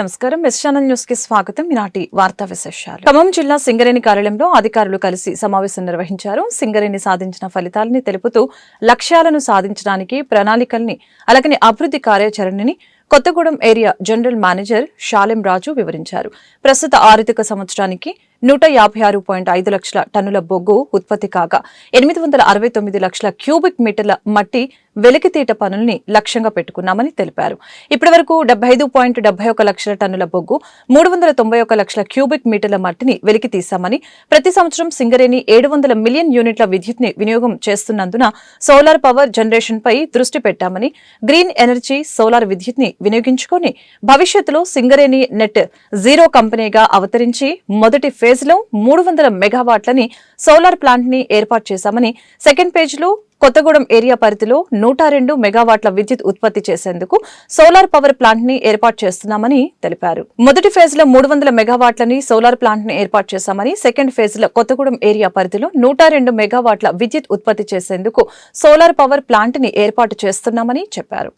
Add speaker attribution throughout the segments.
Speaker 1: నమస్కారం. West channel న్యూస్కి స్వాగతం. ఈనాటి వార్తా విశేషాలు. ఖమ్మం జిల్లా సింగరేణి కార్యాలయంలో అధికారులు కలిసి సమావేశం నిర్వహించారు. సింగరేణి సాధించిన ఫలితాలని తెలుపుతూ లక్ష్యాలను సాధించడానికి ప్రణాళికల్ని అలాగని అభివృద్ధి కార్యాచరణని Kothagudem area general manager Shalem Raju వివరించారు. ప్రస్తుత ఆర్థిక సంవత్సరానికి నూట యాభై ఆరు పాయింట్ ఐదు లక్షల టన్నుల బొగ్గు ఉత్పత్తి కాగా ఎనిమిది వందల అరవై తొమ్మిది లక్షల క్యూబిక్ మీటర్ల మట్టి వెలికితీట పనుల్ని లక్ష్యంగా పెట్టుకున్నామని తెలిపారు. ఇప్పటి వరకు డెబ్బై ఐదు పాయింట్ డెబ్బై ఒక లక్షల టన్నుల బొగ్గు మూడు వందల తొంభై ఒక లక్షల క్యూబిక్ మీటర్ల మట్టిని వెలికి తీశామని ప్రతి సంవత్సరం సింగరేణి ఏడు వందల మిలియన్ యూనిట్ల విద్యుత్ని వినియోగం చేస్తున్నందున సోలార్ పవర్ జనరేషన్ పై దృష్టి పెట్టామని గ్రీన్ ఎనర్జీ సోలార్ విద్యుత్ని వినియోగించుకొని భవిష్యత్తులో సింగరేణి నెట్ జీరో కంపెనీగా అవతరించి మొదటి ఫేజ్లో మూడు వందల మెగావాట్లని సోలార్ ప్లాంట్ని ఏర్పాటు చేశామని సెకండ్ పేజ్లో కొత్తగూడెం ఏరియా పరిధిలో నూట రెండు మెగావాట్ల విద్యుత్ ఉత్పత్తి చేసేందుకు సోలార్ పవర్ ప్లాంట్ని ఏర్పాటు చేస్తున్నామని తెలిపారు. మొదటి ఫేజ్లో మూడు వందల మెగావాట్లని సోలార్ ప్లాంట్ని ఏర్పాటు చేశామని సెకండ్ ఫేజ్లో కొత్తగూడెం ఏరియా పరిధిలో నూట రెండు మెగావాట్ల విద్యుత్ ఉత్పత్తి చేసేందుకు సోలార్ పవర్ ప్లాంట్ని ఏర్పాటు చేస్తున్నామని చెప్పారు.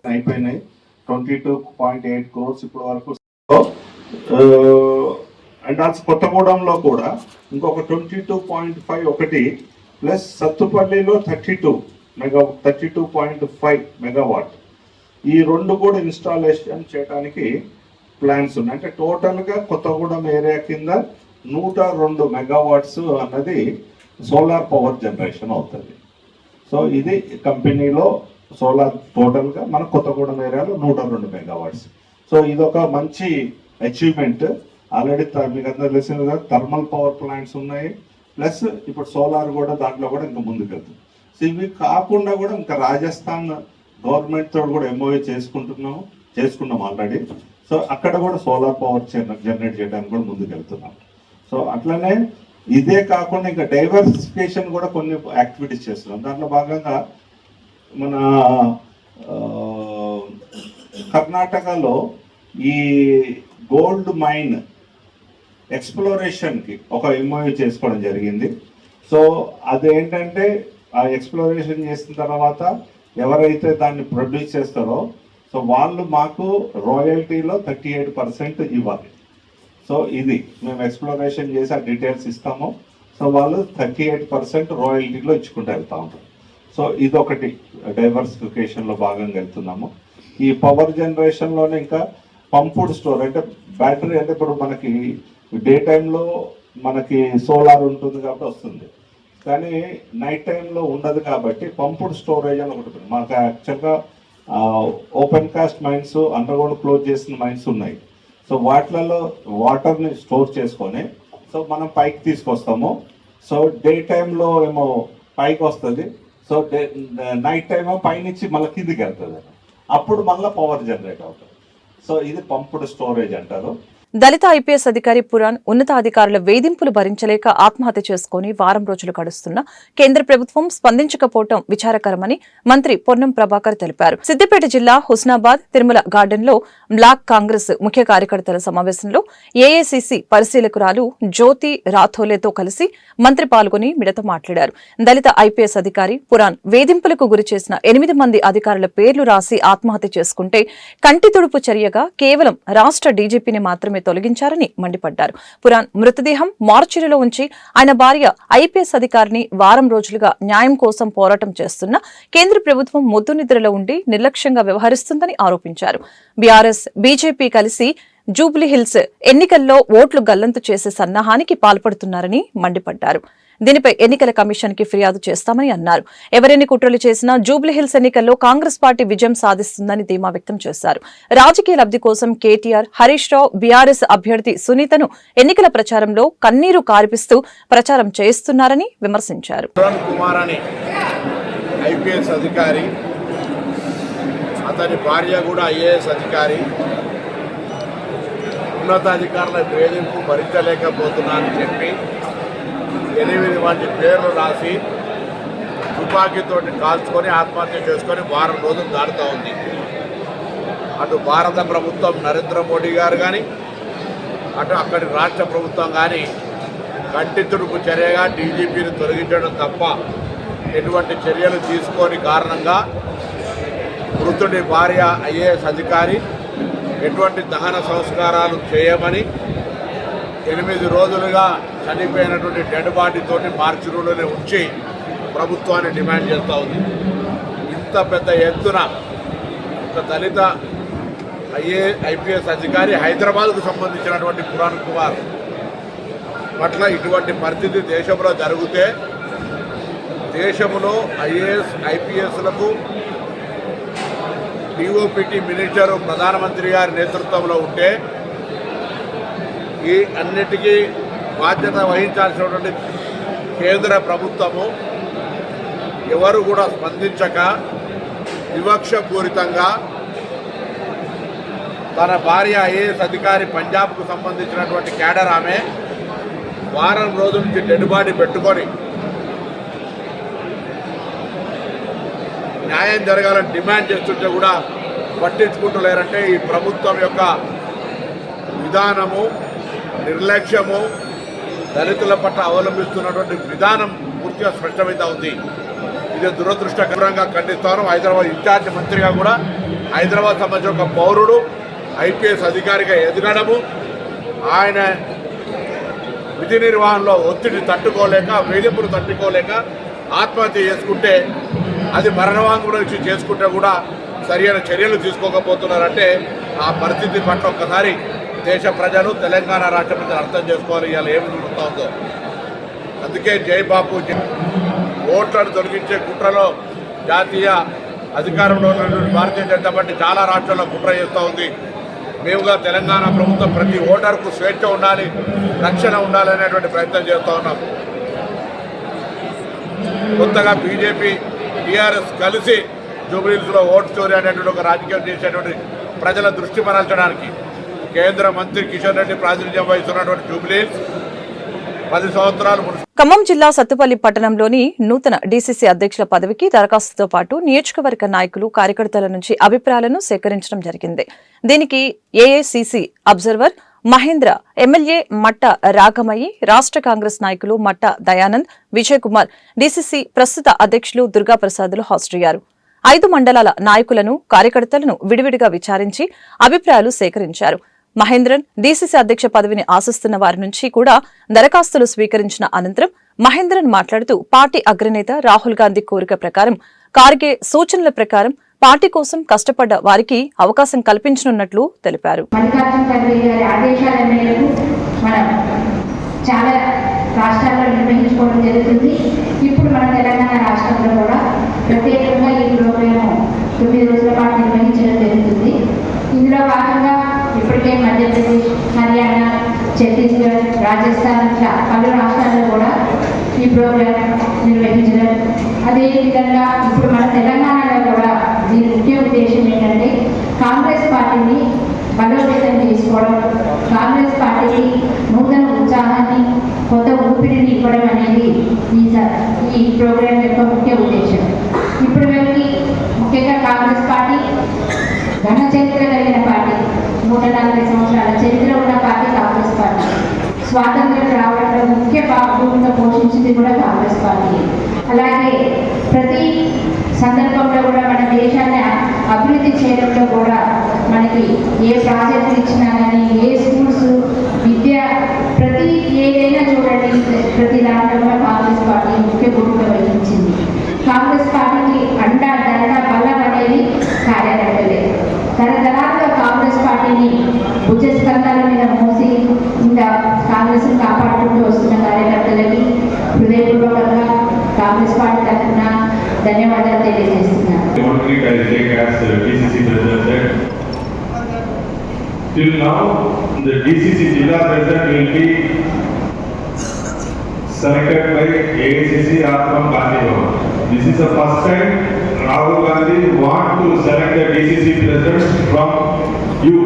Speaker 2: Twenty two point eight crores ఇప్పటి వరకు. అండ్ ఆల్సో కొత్తగూడెంలో కూడా ఇంకొక ట్వంటీ టూ పాయింట్ ఫైవ్ ఒకటి plus సత్తుపల్లిలో thirty two mega thirty two point five megawatt. ఈ రెండు కూడా ఇన్స్టాలేషన్ చేయడానికి ప్లాన్స్ ఉన్నాయి. అంటే టోటల్గా కొత్తగూడెం ఏరియా కింద నూట రెండు మెగావాట్స్ అన్నది సోలార్ పవర్ జనరేషన్ అవుతుంది. సో ఇది కంపెనీలో సోలార్ టోటల్గా మన కొత్తగూడెం ఏరియాలో నూట రెండు మెగావాట్స్ సో ఇది ఒక మంచి అచీవ్మెంట్ ఆల్రెడీ మీకు అందరూ తెలిసిన కదా థర్మల్ పవర్ ప్లాంట్స్ ఉన్నాయి. ప్లస్ ఇప్పుడు సోలార్ కూడా దాంట్లో కూడా ఇంకా ముందుకెళ్తుంది. సో ఇవి కాకుండా కూడా ఇంకా రాజస్థాన్ గవర్నమెంట్తో కూడా ఎంఓఏ చేసుకుంటున్నాము చేసుకున్నాం ఆల్రెడీ సో అక్కడ కూడా సోలార్ పవర్ జనరేట్ చేయడానికి కూడా ముందుకెళ్తున్నాం. సో అట్లనే ఇదే కాకుండా ఇంకా డైవర్సిఫికేషన్ కూడా కొన్ని యాక్టివిటీస్ చేస్తున్నాం. దాంట్లో భాగంగా మన కర్ణాటకలో ఈ గోల్డ్ మైన్ ఎక్స్ప్లోరేషన్కి ఒక ఎంఓయూ చేసుకోవడం జరిగింది. సో అదేంటంటే ఆ ఎక్స్ప్లోరేషన్ చేసిన తర్వాత ఎవరైతే దాన్ని ప్రొడ్యూస్ చేస్తారో సో వాళ్ళు మాకు రాయల్టీలో థర్టీ ఎయిట్ పర్సెంట్ ఇవ్వాలి. సో ఇది మేము ఎక్స్ప్లోరేషన్ చేసి ఆ డీటెయిల్స్ ఇస్తాము. సో వాళ్ళు థర్టీ ఎయిట్ పర్సెంట్ రాయల్టీలో ఇచ్చుకుంటూ వెళ్తా ఉంటారు. సో ఇదొకటి డైవర్సిఫికేషన్లో భాగంగా వెళ్తున్నాము. ఈ పవర్ జనరేషన్లోనే ఇంకా పంపుడ్ స్టోర్ అంటే బ్యాటరీ అంటే ఇప్పుడు మనకి డే టైంలో మనకి సోలార్ ఉంటుంది కాబట్టి వస్తుంది. కానీ నైట్ టైంలో ఉండదు కాబట్టి పంపుడ్ స్టోరేజ్ అని ఒకటి ఉంటుంది. మాకు యాక్చువల్గా open cast mines underground close చేసిన మైన్స్ ఉన్నాయి. సో వాటిలలో వాటర్ని స్టోర్ చేసుకొని సో మనం పైకి తీసుకొస్తాము. సో డే టైంలో ఏమో పైకి వస్తుంది. సో డే నైట్ టైం పైనుంచి మళ్ళీ కిందికి వెళ్తుంది. అప్పుడు మళ్ళీ పవర్ జనరేట్ అవుతుంది. సో ఇది పంపుడ్ స్టోరేజ్ అంటారు.
Speaker 1: దళిత ఐపీఎస్ అధికారి పురాణ్ ఉన్నతాధికారుల వేధింపులు భరించలేక ఆత్మహత్య చేసుకుని వారం రోజులు గడుస్తున్న కేంద్ర ప్రభుత్వం స్పందించకపోవటం విచారకరమని మంత్రి పొన్నం ప్రభాకర్ తెలిపారు. సిద్దిపేట జిల్లా హుస్నాబాద్ తిరుమల గార్డెన్లో బ్లాక్ కాంగ్రెస్ ముఖ్య కార్యకర్తల సమావేశంలో ఏఐసిసి పరిశీలకురాలు జ్యోతి రాథోలేతో కలిసి మంత్రి పాల్గొని మిడత మాట్లాడారు. దళిత ఐపీఎస్ అధికారి పురాణ్ వేధింపులకు గురి చేసిన ఎనిమిది మంది అధికారుల పేర్లు రాసి ఆత్మహత్య చేసుకుంటే కంటి తుడుపు చర్యగా కేవలం రాష్ట్ర డీజీపీని మాత్రమే తొలగించారని మండిపడ్డారు. పురాణ్ మృతదేహం మార్చిరిలో ఉంచి ఆయన భార్య ఐపీఎస్ అధికారిని వారం రోజులుగా న్యాయం కోసం పోరాటం చేస్తున్న కేంద్ర ప్రభుత్వం ముద్దు నిద్రలో ఉండి నిర్లక్ష్యంగా వ్యవహరిస్తుందని ఆరోపించారు. B R S B J P కలిసి జూబ్లీ హిల్స్ ఎన్నికల్లో ఓట్లు గల్లంతు చేసే సన్నాహానికి పాల్పడుతున్నారని మండిపడ్డారు. దీనిపై ఎన్నికల కమిషన్కి ఫిర్యాదు చేస్తామని అన్నారు. ఎవరెన్ని కుట్రలు చేసినా జూబ్లీహిల్స్ ఎన్నికల్లో కాంగ్రెస్ పార్టీ విజయం సాధిస్తుందని ధీమా వ్యక్తం చేశారు. రాజకీయ లబ్ధి కోసం కేటీఆర్ హరీష్ రావు బీఆర్ఎస్ అభ్యర్థి సునీతను ఎన్నికల ప్రచారంలో కన్నీరు కారిపిస్తూ ప్రచారం చేయిస్తున్నారని విమర్శించారు.
Speaker 3: ఐపీఎస్ అధికారి అతని భార్య కూడా ఐఏఎస్ అధికారి. ఉన్నతాధికారుల వేధింపు భరించలేకపోతున్నానని చెప్పి ఎనిమిది మంది పేర్లు రాసి తుపాకీతో కాల్చుకొని ఆత్మహత్య చేసుకొని వారం రోజులు దాడుతూ ఉంది. అటు భారత ప్రభుత్వం నరేంద్ర మోడీ గారు కానీ అటు అక్కడి రాష్ట్ర ప్రభుత్వం కానీ కంటి తుడుపు చర్యగా డీజీపీని తొలగించడం తప్ప ఎటువంటి చర్యలు తీసుకోని కారణంగా మృతుడి భార్య ఐఏఎస్ అధికారి ఎటువంటి దహన సంస్కారాలు చేయమని ఎనిమిది రోజులుగా చనిపోయినటువంటి డెడ్ బాడీతోటి మార్చురులోనే ఉంచి ప్రభుత్వాన్ని డిమాండ్ చేస్తూ ఉంది. ఇంత పెద్ద ఎత్తున ఒక దళిత ఐఏ ఐపీఎస్ అధికారి హైదరాబాద్కు సంబంధించినటువంటి పురాణ్ కుమార్ పట్ల ఇటువంటి పరిస్థితి దేశంలో జరిగితే దేశంలో ఐఏఎస్ ఐపీఎస్లకు డిఓపిటి మినిస్టర్ ప్రధానమంత్రి గారి నేతృత్వంలో ఉంటే ఈ అన్నిటికీ బాధ్యత వహించాల్సినటువంటి కేంద్ర ప్రభుత్వము ఎవరు కూడా స్పందించక వివక్షపూరితంగా తన భార్య ఐఏఎస్ అధికారి పంజాబ్కు సంబంధించినటువంటి కేడర్ ఆమె వారం రోజుల నుంచి డెడ్ బాడీ పెట్టుకొని న్యాయం జరగాలని డిమాండ్ చేస్తుంటే కూడా పట్టించుకుంటూ లేరంటే ఈ ప్రభుత్వం యొక్క విధానము నిర్లక్ష్యము దళితుల పట్ల అవలంబిస్తున్నటువంటి విధానం పూర్తిగా స్పష్టమైతే ఉంది. ఇది దురదృష్టకరంగా ఖండిస్తాను. హైదరాబాద్ ఇన్ఛార్జ్ మంత్రిగా కూడా హైదరాబాద్ సంబంధించిన ఒక పౌరుడు ఐపీఎస్ అధికారిగా ఎదగడము ఆయన విధి నిర్వహణలో ఒత్తిడి తట్టుకోలేక వేధింపులు తట్టుకోలేక ఆత్మహత్య చేసుకుంటే అది మరణవాంగుడు నుంచి చేసుకుంటే కూడా సరైన చర్యలు తీసుకోకపోతున్నారంటే ఆ పరిస్థితి పట్ల ఒక్కసారి దేశ ప్రజలు తెలంగాణ రాష్ట్ర ప్రజలు అర్థం చేసుకోవాలి ఇవాళ ఏమి జరుగుతుందో అందుకే జై ఓట్లను తొలగించే కుట్రలో జాతీయ అధికారంలో ఉన్నటువంటి భారతీయ జనతా పార్టీ చాలా రాష్ట్రాల్లో కుట్ర చేస్తూ ఉంది. మేముగా తెలంగాణ ప్రభుత్వం ప్రతి ఓటర్కు స్వేచ్ఛ ఉండాలి రక్షణ ఉండాలనేటువంటి ప్రయత్నం చేస్తూ ఉన్నాం. కొత్తగా బీజేపీ టీఆర్ఎస్ కలిసి జూబ్లీస్లో ఓటు చోరీ అనేటువంటి ఒక రాజకీయం చేసేటువంటి ప్రజల దృష్టి మరల్చడానికి కేంద్ర మంత్రి కిషన్ రెడ్డి ప్రాతినిధ్యం వహిస్తున్నటువంటి జూబ్లీస్ పది సంవత్సరాలు
Speaker 1: ఖమ్మం జిల్లా సత్తుపల్లి పట్టణంలోని నూతన డీసీసీ అధ్యక్షుల పదవికి దరఖాస్తుతో పాటు నియోజకవర్గ నాయకులు కార్యకర్తల నుంచి అభిప్రాయాలను సేకరించడం జరిగింది. దీనికి ఏఏసీసీ అబ్జర్వర్ మహేంద్ర ఎమ్మెల్యే మట్ట రాగమయ్యి రాష్ట్ర కాంగ్రెస్ నాయకులు మట్ట దయానంద్ విజయ్ కుమార్ డీసీసీ ప్రస్తుత అధ్యక్షులు దుర్గాప్రసాద్లు హాజరయ్యారు. ఐదు మండలాల నాయకులను కార్యకర్తలను విడివిడిగా విచారించి అభిప్రాయాలు సేకరించారు. మహేంద్రన్ డీసీసీ అధ్యక్ష పదవిని ఆశిస్తున్న వారి నుంచి కూడా దరఖాస్తులు స్వీకరించిన అనంతరం మహేంద్రన్ మాట్లాడుతూ పార్టీ అగ్రనేత రాహుల్ గాంధీ కోరిక ప్రకారం కార్గే సూచనల ప్రకారం పార్టీ కోసం కష్టపడ్డ వారికి అవకాశం కల్పించనున్నట్లు తెలిపారు.
Speaker 4: చాలా రాష్ట్రాల్లో నిర్వహించుకోవడం జరుగుతుంది. ఇప్పుడు మన తెలంగాణ రాష్ట్రంలో కూడా ప్రత్యేకంగా ఈ ప్రోగ్రాము తొమ్మిది రోజుల పాటు నిర్వహించడం జరుగుతుంది. ఇందులో భాగంగా ఇప్పటికే మధ్యప్రదేశ్ హర్యానా ఛత్తీస్గఢ్ రాజస్థాన్ ఇట్లా పలు రాష్ట్రాల్లో కూడా ఈ ప్రోగ్రాం నిర్వహించడం. అదేవిధంగా ఇప్పుడు మన తెలంగాణలో కూడా దీని ముఖ్య ఉద్దేశం ఏంటంటే కాంగ్రెస్ పార్టీని బలోపేతం చేసుకోవడం. కాంగ్రెస్ పార్టీకి నూతన ఉత్సాహాన్ని కొత్త ఊపిరిని ఇవ్వడం అనేది ఈ స- ఈ ప్రోగ్రాం యొక్క ముఖ్య ఉద్దేశం. ఇప్పుడు మనకి ముఖ్యంగా కాంగ్రెస్ పార్టీ ఘన చరిత్ర కలిగిన పార్టీ నూట నలభై సంవత్సరాల చరిత్ర ఉన్న పార్టీ కాంగ్రెస్ పార్టీ స్వాతంత్ర్యం రావడంలో ముఖ్య భూమిక పోషించింది కూడా కాంగ్రెస్ పార్టీ. అలాగే ప్రతి సందర్భంలో కూడా మన దేశాన్ని అభివృద్ధి చేయడంలో కూడా మనకి ఏ ప్రాజెక్టులు ఇచ్చినా కానీ ఏ స్కూల్స్ విద్య ప్రతి ఏదైనా చూడండి ప్రతి దాంట్లో
Speaker 5: said. Till now, the DCC Jilla president will be selected by AICC or Gandhi. This is the first time Rahul Gandhi want to select the DCC president from you.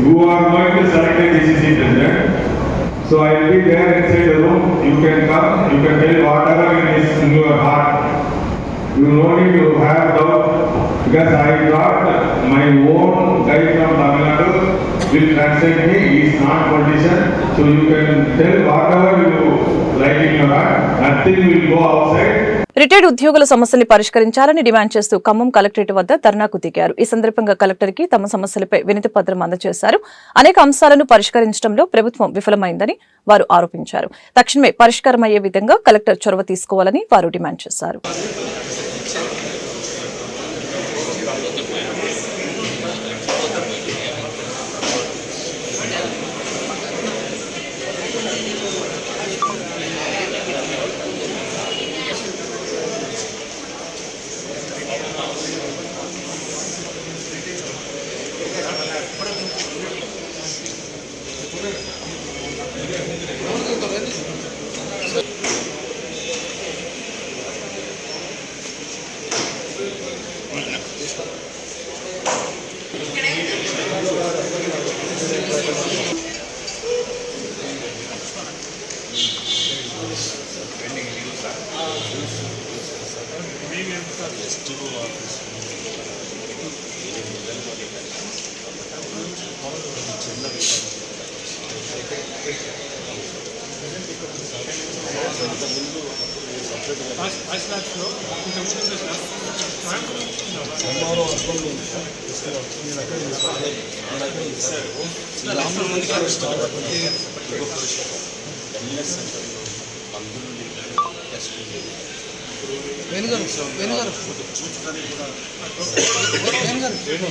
Speaker 5: You are going to select the DCC president. So I will be there inside the room. You can come, you can tell whatever is in your heart. You no need to have doubt because I got my own guy from Tamil Nadu will translate me. He is not politician, so you can tell whatever you right in your heart. Nothing will go outside.
Speaker 1: Retired ఉద్యోగుల సమస్యల్ని పరిష్కరించాలని demand చేస్తూ Khammam collectorate వద్ద ధర్నాకు దిగారు ఈ సందర్భంగా కలెక్టర్కి తమ సమస్యలపై వినతి పత్రం అందజేశారు అనేక అంశాలను పరిష్కరించడంలో ప్రభుత్వం విఫలమైందని వారు ఆరోపించారు తక్షణమే పరిష్కారమయ్యే విధంగా కలెక్టర్ చొరవ తీసుకోవాలని వారు డిమాండ్ చేశారు
Speaker 6: the plan. వేణుగారు క్యాబ్ క్యాబ్ క్యాబ్ తీయన్నా